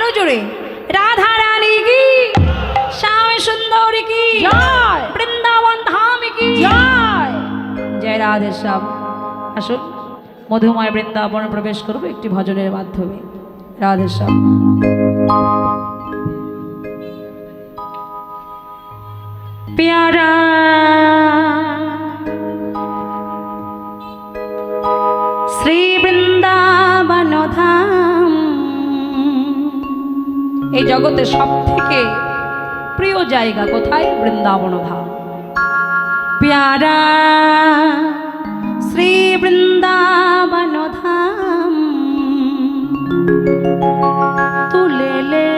আরও জোরে। রাধা রানী কি? শ্যাম সুন্দর কি? জয়। বৃন্দাবন ধাম কি? জয়। জয় রাধে শ্যাম। আসুন মধুময় বৃন্দাবনে প্রবেশ করব একটি ভজনের মাধ্যমে। রাধে শ্যাম। প্যারা এই জগতে সব থেকে প্রিয় জায়গা কোথায়? বৃন্দাবন ধাম। প্যারা শ্রী বৃন্দাবন ধাম। তুলেলে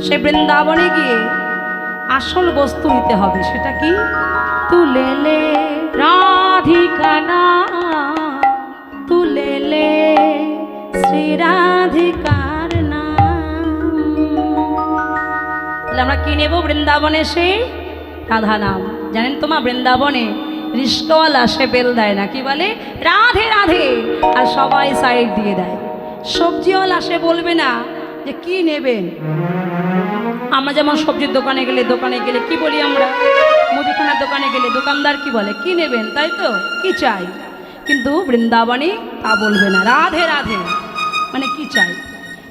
সে বৃন্দাবনে গিয়ে আসল বস্তু নিতে হবে, সেটা কি? তুলেলে রাধিকা নাম। তুলেলে শ্রী রাধিকার আমরা কি নেব বৃন্দাবনে সে রাধা নাম জানেন তোমা বৃন্দাবনে রিস্কওয়ালা সে বেল দেয় না, কি বলে? রাধে রাধে। আর সবাই সাইড দিয়ে দেয়। সবজিওয়ালা সে বলবে না যে কি নেবেন? আমরা যেমন সবজির দোকানে গেলে দোকানে গেলে কি বলি আমরা? মুদিখানার দোকানে গেলে দোকানদার কি বলে? কি নেবেন, তাই তো? কি চাই? কিন্তু বৃন্দাবনে তা বলবে না। রাধে রাধে। মানে কি চাই?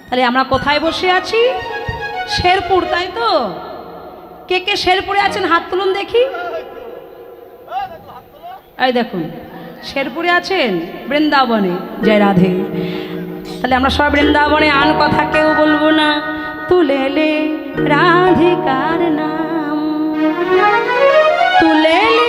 তাহলে আমরা কোথায় বসে আছি? শেরপুর, তাই তো? কে কে শেরপুরে আছেন হাত তুলুন দেখি। এই দেখুন, শেরপুরে আছেন বৃন্দাবনে। জয় রাধে। তাহলে আমরা সব বৃন্দাবনে আন কথা কেউ বলব না। তুলেলে রাধিকার নাম। রাধা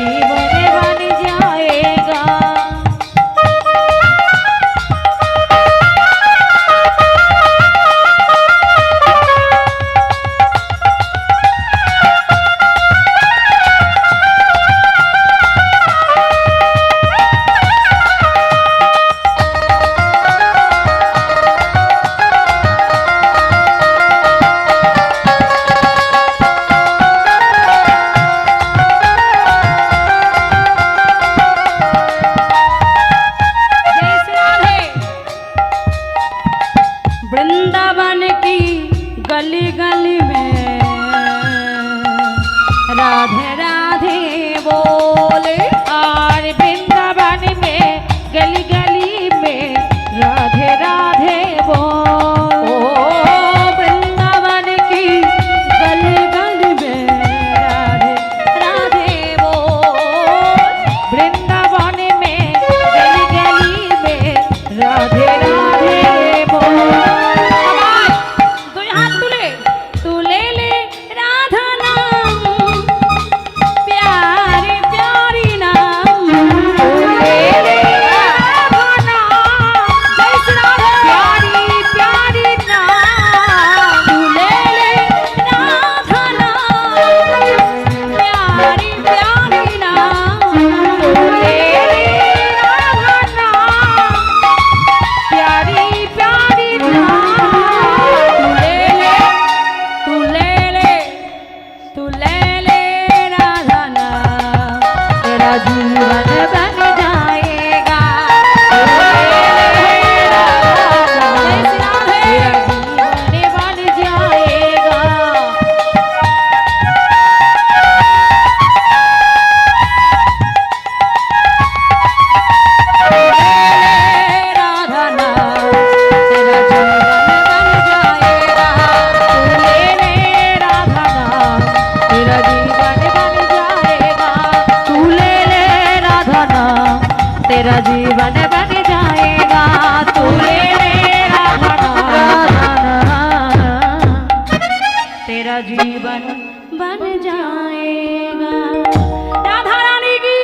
मेरा जीवन